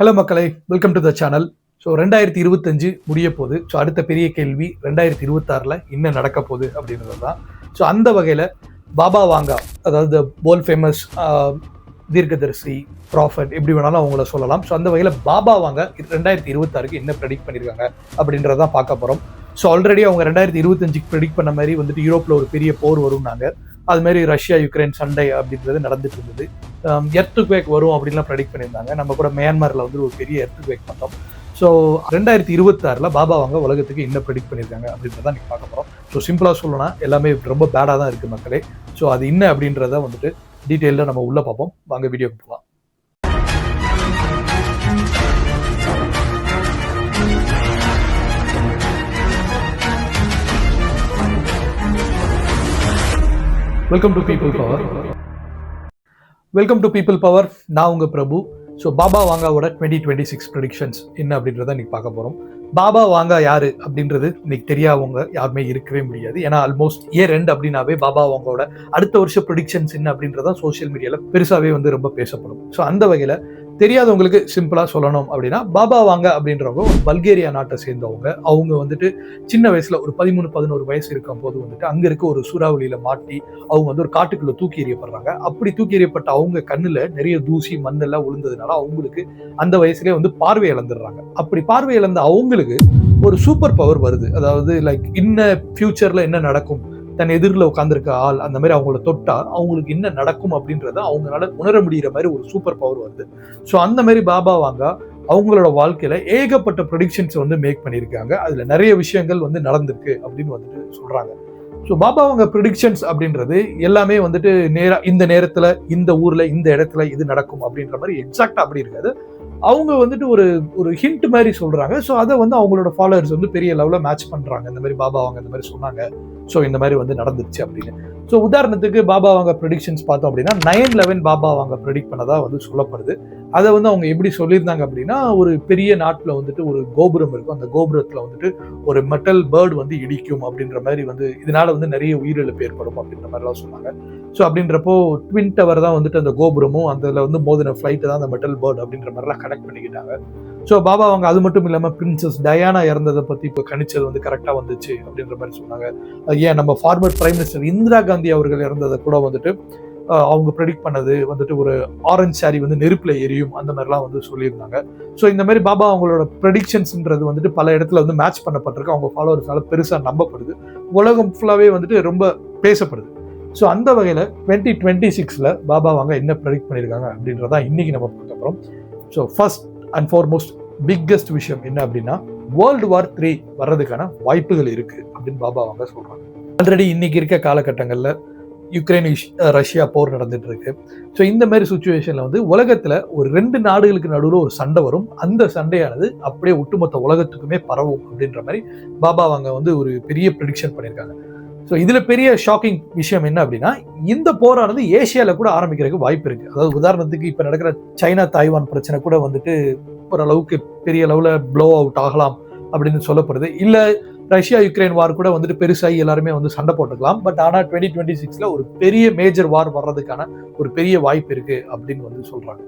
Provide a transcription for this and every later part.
Hello மக்களை welcome to the channel so ரெண்டாயிரத்தி இருபத்தஞ்சு முடிய போகுது. ஸோ அடுத்த பெரிய கேள்வி ரெண்டாயிரத்தி இருபத்தாறில் என்ன நடக்க போகுது அப்படின்றது தான். ஸோ அந்த வகையில் பாபா வாங்கா அதாவது போல் ஃபேமஸ் தீர்க்கதரிசி ப்ராஃபட் எப்படி வேணாலும் அவங்கள சொல்லலாம். ஸோ அந்த வகையில் பாபா வாங்க ரெண்டாயிரத்தி இருபத்தாறுக்கு என்ன ப்ரெடிக்ட் பண்ணியிருக்காங்க அப்படின்றதான் பார்க்க போகிறோம் ஸோ ஆல்ரெடி அவங்க ரெண்டாயிரத்தி இருபத்தஞ்சுக்கு ப்ரெடிக்ட் பண்ண மாதிரி வந்துட்டு யூரோப்பில் ஒரு பெரிய போர் வரும்னாங்க. அது மாதிரி ரஷ்யா யுக்ரைன் சண்டை அப்படின்றது நடந்துட்டு இருந்தது. எர்த்து குவேக் வரும் அப்படின்லாம் ப்ரெடிக்ட் பண்ணியிருந்தாங்க. நம்ம கூட மியான்மரில் வந்து ஒரு பெரிய எர்த்து குவேக் பண்ணோம் ஸோ ரெண்டாயிரத்தி இருபத்தாறில் பாபா வாங்க உலகத்துக்கு என்ன ப்ரெடிக்ட் பண்ணியிருக்காங்க அப்படின்றத நீங்கள் பார்க்க போகிறோம் ஸோ சிம்பிளாக சொல்லணும்னா எல்லாமே ரொம்ப பேடாக தான் இருக்குது மக்களே. ஸோ அது என்ன அப்படின்றத வந்துட்டு டீட்டெயிலில் நம்ம உள்ளே பார்ப்போம். வாங்க வீடியோக்கு போகலாம். Welcome to people power welcome to people power நான் உங்கள் பிரபு. ஸோ பாபா வாங்காவோட டுவெண்ட்டி டுவெண்ட்டி சிக்ஸ் ப்ரடிக்ஷன்ஸ் என்ன அப்படின்றத இன்னைக்கு பார்க்க போகிறோம் பாபா வாங்கா யார் அப்படின்றது இன்னைக்கு தெரியாதவங்க யாருமே இருக்கவே முடியாது. ஏன்னா ஆல்மோஸ்ட் இயர் ரெண்டு அப்படின்னாவே பாபா வாங்காவோட அடுத்த வருஷம் ப்ரொடிக்ஷன்ஸ் என்ன அப்படின்றத சோஷியல் மீடியாவில் பெருசாகவே வந்து ரொம்ப பேசப்படும். ஸோ அந்த வகையில் தெரியாதவங்களுக்கு சிம்பிளாக சொல்லணும் அப்படின்னா பாபா வாங்க அப்படின்றவங்க ஒரு பல்கேரியா நாட்டை சேர்ந்தவங்க. அவங்க வந்துட்டு சின்ன வயசில் ஒரு பதிமூணு பதினோரு வயசு இருக்கும் போது வந்துட்டு அங்கே இருக்க ஒரு சூறாவளியில் மாட்டி அவங்க வந்து ஒரு காட்டுக்குள்ளே தூக்கி எறியப்படுறாங்க. அப்படி தூக்கி எறியப்பட்ட அவங்க கண்ணில் நிறைய தூசி மண்ணெல்லாம் விழுந்ததுனால அவங்களுக்கு அந்த வயசுலேயே வந்து பார்வை இழந்துடுறாங்க. அப்படி பார்வை இழந்த அவங்களுக்கு ஒரு சூப்பர் பவர் வருது. அதாவது லைக் இன்ன ஃப்யூச்சரில் என்ன நடக்கும்? தன் எதிரில் உட்காந்துருக்க ஆள் அந்த மாதிரி அவங்கள தொட்டால் அவங்களுக்கு என்ன நடக்கும் அப்படின்றத அவங்களால உணர முடிகிற மாதிரி ஒரு சூப்பர் பவர் வருது. ஸோ அந்த மாதிரி பாபா வாங்க அவங்களோட வாழ்க்கையில ஏகப்பட்ட ப்ரொடிக்ஷன்ஸ் வந்து மேக் பண்ணியிருக்காங்க. அதுல நிறைய விஷயங்கள் வந்து நடந்திருக்கு அப்படின்னு வந்துட்டு சொல்றாங்க. ஸோ பாபா அவங்க ப்ரிடிக்ஷன்ஸ் அப்படின்றது எல்லாமே வந்துட்டு நேராக இந்த நேரத்தில் இந்த ஊரில் இந்த இடத்துல இது நடக்கும் அப்படின்ற மாதிரி எக்ஸாக்டாக அப்படி இருக்காது. அவங்க வந்துட்டு ஒரு ஒரு ஹிண்ட் மாதிரி சொல்கிறாங்க ஸோ அதை வந்து அவங்களோட ஃபாலோவர்ஸ் வந்து பெரிய லெவலில் மேட்ச் பண்ணுறாங்க இந்த மாதிரி பாபா அவங்க இந்த மாதிரி சொன்னாங்க. ஸோ இந்த மாதிரி வந்து நடந்துருச்சு அப்படின்னு. ஸோ உதாரணத்துக்கு பாபா அவங்க ப்ரெடிக்ஷன்ஸ் பார்த்தோம் அப்படின்னா நைன் லெவன் பாபா அவங்க ப்ரெடிக்ட் பண்ணதாக வந்து சொல்லப்படுது. அதை வந்து அவங்க எப்படி சொல்லியிருந்தாங்க அப்படின்னா ஒரு பெரிய நாட்டில் வந்துட்டு ஒரு கோபுரம் இருக்கும். அந்த கோபுரத்தில் வந்துட்டு ஒரு மெட்டல் பேர்டு வந்து இடிக்கும் அப்படின்ற மாதிரி வந்து இதனால வந்து நிறைய உயிரிழப்பு ஏற்படும் அப்படின்ற மாதிரிலாம் சொன்னாங்க. ஸோ அப்படின்றப்போ ட்வின் டவர் தான் வந்துட்டு அந்த கோபுரமும் அதில் வந்து மோதின ஃப்ளைட்டு தான் அந்த மெட்டல் பேர்டு அப்படின்ற மாதிரிலாம் கனெக்ட் பண்ணிக்கிட்டாங்க. ஸோ பாபா அவங்க அது மட்டும் இல்லாமல் பிரின்சஸ் டயானா இறந்ததை பற்றி இப்போ கணிச்சது வந்து கரெக்டாக வந்துச்சு அப்படின்ற மாதிரி சொன்னாங்க. ஏன் நம்ம former prime minister Indira Gandhi அவர்கள் இறந்ததை கூட வந்துட்டு அவங்க ப்ரெடிக்ட் பண்ணது வந்துட்டு ஒரு ஆரஞ்ச் சாரி வந்து நெருப்பில் எரியும் அந்த மாதிரிலாம் வந்து சொல்லியிருந்தாங்க. ஸோ இந்த மாதிரி பாபா அவங்களோட ப்ரெடிக்ஷன்ஸ்ன்றது வந்துட்டு பல இடத்துல வந்து மேட்ச் பண்ணப்பட்டிருக்கு. அவங்க ஃபாலோவர்ஸ்னால பெருசாக நம்பப்படுது. உலகம் ஃபுல்லாகவே வந்துட்டு ரொம்ப பேசப்படுது. ஸோ அந்த வகையில் டுவெண்ட்டி டுவெண்ட்டி சிக்ஸில் பாபா அவங்க என்ன ப்ரெடிக்ட் பண்ணியிருக்காங்க அப்படின்றதான் இன்றைக்கி நம்ம பார்க்க போகிறோம் so first and foremost biggest விஷயம் என்ன அப்படின்னா வேர்ல்டு வார் த்ரீ வர்றதுக்கான வாய்ப்புகள் இருக்குது அப்படின்னு பாபா அவங்க சொல்கிறாங்க ஆல்ரெடி இன்னைக்கு இருக்க காலகட்டங்களில் யுக்ரைன் ரஷ்யா போர் நடந்துட்டு இருக்கு. ஸோ இந்த மாதிரி சுச்சுவேஷனில் வந்து உலகத்தில் ஒரு ரெண்டு நாடுகளுக்கு நடுவில் ஒரு சண்டை வரும். அந்த சண்டையானது அப்படியே ஒட்டுமொத்த உலகத்துக்குமே பரவும் அப்படின்ற மாதிரி பாபா அவங்க வந்து ஒரு பெரிய ப்ரிடிக்ஷன் பண்ணியிருக்காங்க. ஸோ இதில் பெரிய ஷாக்கிங் விஷயம் என்ன அப்படின்னா இந்த போரானது ஏசியாவில் கூட ஆரம்பிக்கிறதுக்கு வாய்ப்பு இருக்குது அதாவது உதாரணத்துக்கு இப்போ நடக்கிற சைனா தாய்வான் பிரச்சனை கூட வந்துட்டு ஓரளவுக்கு பெரிய லெவலில் ப்ளோ அவுட் ஆகலாம் அப்படின்னு சொல்லப்படுது. இல்லை ரஷ்யா யுக்ரைன் வார் கூட வந்துட்டு பெருசாகி எல்லாருமே வந்து சண்டை போட்டுக்கலாம். பட் ஆனால் டுவெண்ட்டி டுவெண்ட்டி சிக்ஸில் ஒரு பெரிய மேஜர் வார் வர்றதுக்கான ஒரு பெரிய வாய்ப்பு இருக்குது அப்படின்னு வந்து சொல்கிறாங்க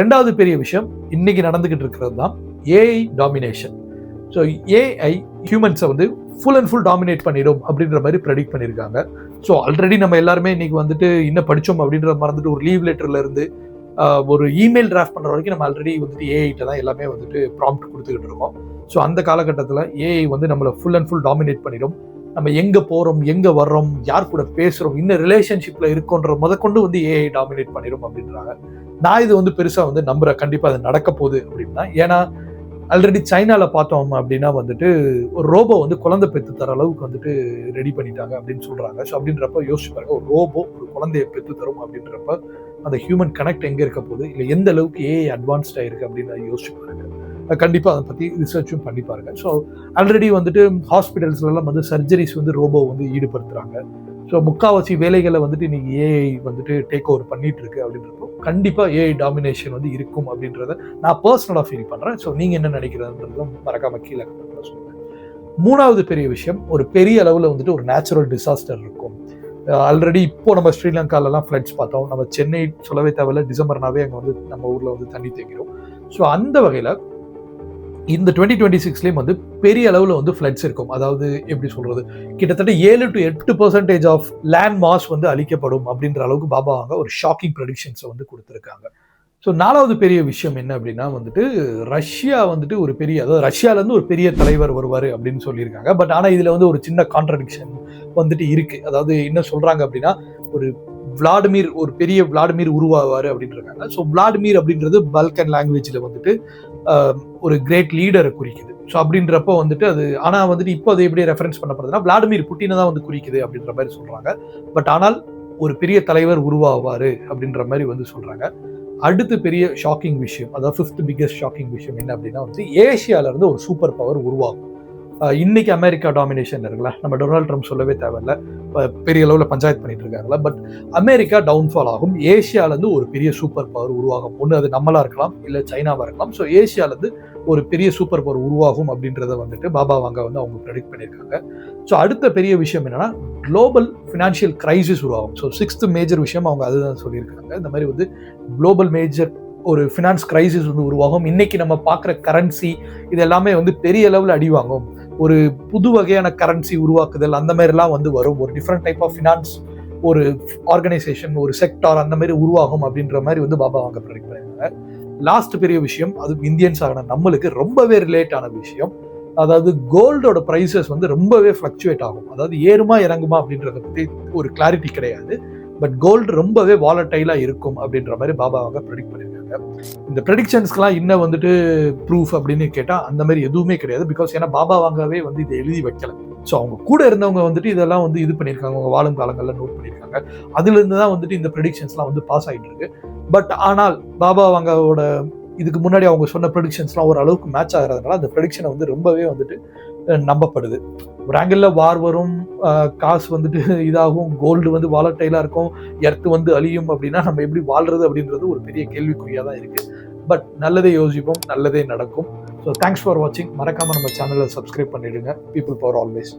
ரெண்டாவது பெரிய விஷயம் இன்னைக்கு நடந்துக்கிட்டு இருக்கிறது தான் ஏஐ டாமினேஷன் ஸோ ஏஐ ஹியூமன்ஸை வந்து ஃபுல் அண்ட் ஃபுல் டாமினேட் பண்ணிடும் அப்படின்ற மாதிரி ப்ரெடிக்ட் பண்ணியிருக்காங்க ஸோ ஆல்ரெடி நம்ம எல்லாருமே இன்னைக்கு வந்துட்டு என்ன படித்தோம் அப்படின்றத மறந்துட்டு ஒரு லீவ் லெட்டர்லேருந்து ஒரு இமெயில் டிராஃப்ட் பண்ணுற வரைக்கும் நம்ம ஆல்ரெடி வந்துட்டு ஏஐட்ட தான் எல்லாமே வந்துட்டு ப்ராம்ப்ட் கொடுத்துக்கிட்டு இருக்கோம். ஸோ அந்த காலகட்டத்தில் ஏஐ வந்து நம்மளை ஃபுல் அண்ட் ஃபுல் டாமினேட் பண்ணிடும். நம்ம எங்கே போகிறோம் எங்கே வர்றோம் யார் கூட பேசுகிறோம் இன்னும் ரிலேஷன்ஷிப்பில் இருக்கோன்ற முதற்கொண்டு வந்து ஏஐ டாமினேட் பண்ணிடும் அப்படின்றாங்க. நான் இது வந்து பெருசாக வந்து நம்புகிறேன் கண்டிப்பாக அது நடக்க போகுது அப்படின்னா ஏன்னா ஆல்ரெடி சைனாவில் பார்த்தோம் அப்படின்னா வந்துட்டு ஒரு ரோபோ வந்து குழந்தை பெற்று தர அளவுக்கு வந்துட்டு ரெடி பண்ணிட்டாங்க அப்படின்னு சொல்றாங்க. ஸோ அப்படின்றப்ப யோசிச்சு பாருங்க ஒரு ரோபோ ஒரு குழந்தைய பெற்று தரும் அப்படின்றப்ப அந்த ஹியூமன் கனெக்ட் எங்க இருக்க போகுது? இல்லை எந்த அளவுக்கு ஏ அட்வான்ஸ்ட் ஆயிருக்கு அப்படின்னு யோசிச்சு பாருங்க. கண்டிப்பாக அதை பற்றி ரிசர்ச்சும் பண்ணி பாருங்க. ஸோ ஆல்ரெடி வந்துட்டு ஹாஸ்பிட்டல்ஸ்லாம் வந்து சர்ஜரிஸ் வந்து ரோபோ வந்து ஈடுபடுத்துறாங்க. ஸோ முக்காவாசி வேலைகளை வந்துட்டு இன்னைக்கு ஏஐ வந்துட்டு டேக் ஓவர் பண்ணிட்டு இருக்கு அப்படின்றப்போ கண்டிப்பாக ஏஐ டாமினேஷன் வந்து இருக்கும் அப்படின்றத நான் பர்சனலாக ஃபீல் பண்ணுறேன் ஸோ நீங்கள் என்ன நினைக்கிறதுன்றதும் மறக்காம கீழே சொல்லுங்கள் மூணாவது பெரிய விஷயம் ஒரு பெரிய அளவில் வந்துட்டு ஒரு நேச்சுரல் டிசாஸ்டர் இருக்கும். ஆல்ரெடி இப்போ நம்ம ஸ்ரீலங்காலலாம் ஃப்ளட்ஸ் பார்த்தோம். நம்ம சென்னை சொல்லவே தேவையில்ல. டிசம்பர்னாவே அங்கே வந்து நம்ம ஊரில் வந்து தண்ணி தேங்கிறோம் ஸோ அந்த வகையில் இந்த டுவெண்ட்டி டுவெண்ட்டி சிக்ஸ்லேயும் வந்து பெரிய அளவில் வந்து ஃப்ளட்ஸ் இருக்கும். அதாவது எப்படி சொல்கிறது கிட்டத்தட்ட ஏழு டு எட்டு பர்சன்டேஜ் ஆஃப் லேண்ட் மாஸ் வந்து அழிக்கப்படும் அப்படின்ற அளவுக்கு பாபா அவங்க ஒரு ஷாக்கிங் ப்ரொடிக்ஷன்ஸை வந்து கொடுத்துருக்காங்க. ஸோ நாலாவது பெரிய விஷயம் என்ன அப்படின்னா வந்துட்டு ரஷ்யா வந்துட்டு ஒரு பெரிய அதாவது ரஷ்யாலேருந்து ஒரு பெரிய தலைவர் வருவார் அப்படின்னு சொல்லியிருக்காங்க. பட் ஆனால் இதில் வந்து ஒரு சின்ன கான்ட்ரடிக்ஷன் வந்துட்டு இருக்குது அதாவது என்ன சொல்கிறாங்க அப்படின்னா ஒரு விளாடிமிர் ஒரு பெரிய விளாடிமிர் உருவாவார் அப்படின்றாங்க ஸோ விளாடிமிர் அப்படின்றது பல்கன் லாங்குவேஜில் வந்துட்டு ஒரு கிரேட் லீடரை குறிக்குது. ஸோ அப்படின்றப்போ வந்துட்டு அது ஆனால் வந்துட்டு இப்போ அது எப்படி ரெஃபரன்ஸ் பண்ணப்படுதுன்னா விளாடிமிர் புட்டினை தான் வந்து குறிக்குது அப்படின்ற மாதிரி சொல்கிறாங்க பட் ஆனால் ஒரு பெரிய தலைவர் உருவாவார் அப்படின்ற மாதிரி வந்து சொல்கிறாங்க அடுத்து பெரிய ஷாக்கிங் விஷயம் அதாவது ஃபிஃப்த் பிக்கஸ்ட் ஷாக்கிங் விஷயம் என்ன அப்படின்னா வந்து ஏசியால இருந்து ஒரு சூப்பர் பவர் உருவாகும். இன்னைக்கு அமெரிக்கா டாமினேஷன் இருக்குல்ல? நம்ம டொனால்ட் ட்ரம்ப் சொல்லவே தேவையில்ல. பெரிய அளவில் பஞ்சாயத்து பண்ணிட்டு இருக்காங்கல்ல பட் அமெரிக்கா டவுன்ஃபால் ஆகும். ஏஷியாவிலேருந்து ஒரு பெரிய சூப்பர் பவர் உருவாகும். ஒன்று அது நம்மளா இருக்கலாம் இல்லை சைனாவாக இருக்கலாம். ஸோ ஏஷியாவிலேருந்து ஒரு பெரிய சூப்பர் பவர் உருவாகும் அப்படின்றத வந்துட்டு பாபா வாங்க வந்து அவங்க ப்ரெடிக்ட் பண்ணியிருக்காங்க ஸோ அடுத்த பெரிய விஷயம் என்னன்னா குளோபல் ஃபினான்ஷியல் கிரைசிஸ் உருவாகும். ஸோ சிக்ஸ்த்து மேஜர் விஷயம் அவங்க அதுதான் சொல்லியிருக்காங்க. இந்த மாதிரி வந்து குளோபல் மேஜர் ஒரு ஃபினான்ஸ் கிரைசிஸ் வந்து உருவாகும். இன்னைக்கு நம்ம பார்க்குற கரன்சி இது எல்லாமே வந்து பெரிய லெவலில் அடி வாங்கும். ஒரு புது வகையான கரன்சி உருவாக்குதல் அந்த மாதிரிலாம் வந்து வரும். ஒரு டிஃப்ரெண்ட் டைப் ஆஃப் ஃபினான்ஸ் ஒரு ஆர்கனைசேஷன் ஒரு செக்டார் அந்த மாதிரி உருவாகும் அப்படின்ற மாதிரி வந்து பாபா வாங்க ப்ரெடிக்ட் பண்ணியிருக்காங்க. லாஸ்ட் பெரிய விஷயம் அது இந்தியன்ஸ் ஆகின நம்மளுக்கு ரொம்பவே ரிலேட் ஆன விஷயம். அதாவது கோல்டோட ப்ரைஸஸ் வந்து ரொம்பவே ஃப்ளக்சுவேட் ஆகும். அதாவது ஏறுமா இறங்குமா அப்படின்றத பற்றி ஒரு கிளாரிட்டி கிடையாது. பட் கோல்டு ரொம்பவே வாலட்டைலாக இருக்கும் அப்படின்ற மாதிரி பாபா அவங்க ப்ரெடிக்ட் இந்த ப்ரெடிக்ஷன்ஸ்க்கெலாம் இன்னும் வந்துட்டு ப்ரூஃப் அப்படின்னு கேட்டால் அந்த மாதிரி எதுவுமே கிடையாது. பிகாஸ் ஏன்னா பாபா வாங்கவே வந்து இதை எழுதி வைக்கல. ஸோ அவங்க கூட இருந்தவங்க வந்துட்டு இதெல்லாம் வந்து இது பண்ணியிருக்காங்க. அவங்க வாழும் காலங்களில் நோட் பண்ணியிருக்காங்க. அதுலேருந்து தான் வந்துட்டு இந்த ப்ரெடிக்ஷன்ஸ்லாம் வந்து பாஸ் ஆகிட்டு இருக்கு. பட் ஆனால் பாபா வாங்காவோட இதுக்கு முன்னாடி அவங்க சொன்ன ப்ரெடிக்ஷன்ஸ்லாம் ஓரளவுக்கு மேட்ச் ஆகிறதுனால அந்த ப்ரொடிக்ஷனை வந்து ரொம்பவே வந்துட்டு நம்பப்படுது. ஒரு ஆங்கிளில் வார் வரும் காசு வந்துட்டு இதாகும் கோல்டு வந்து வாலட்டைலாக இருக்கும் எர்த்து வந்து அழியும் அப்படின்னா நம்ம எப்படி வாழ்றது அப்படின்றது ஒரு பெரிய கேள்விக்குறியாக தான் இருக்குது பட் நல்லதே யோசிப்போம் நல்லதே நடக்கும். ஸோ தேங்க்ஸ் ஃபார் வாட்சிங் மறக்காமல் நம்ம சேனலை சப்ஸ்கிரைப் பண்ணிவிடுங்க பீப்புள் ஃபார் ஆல்வேஸ்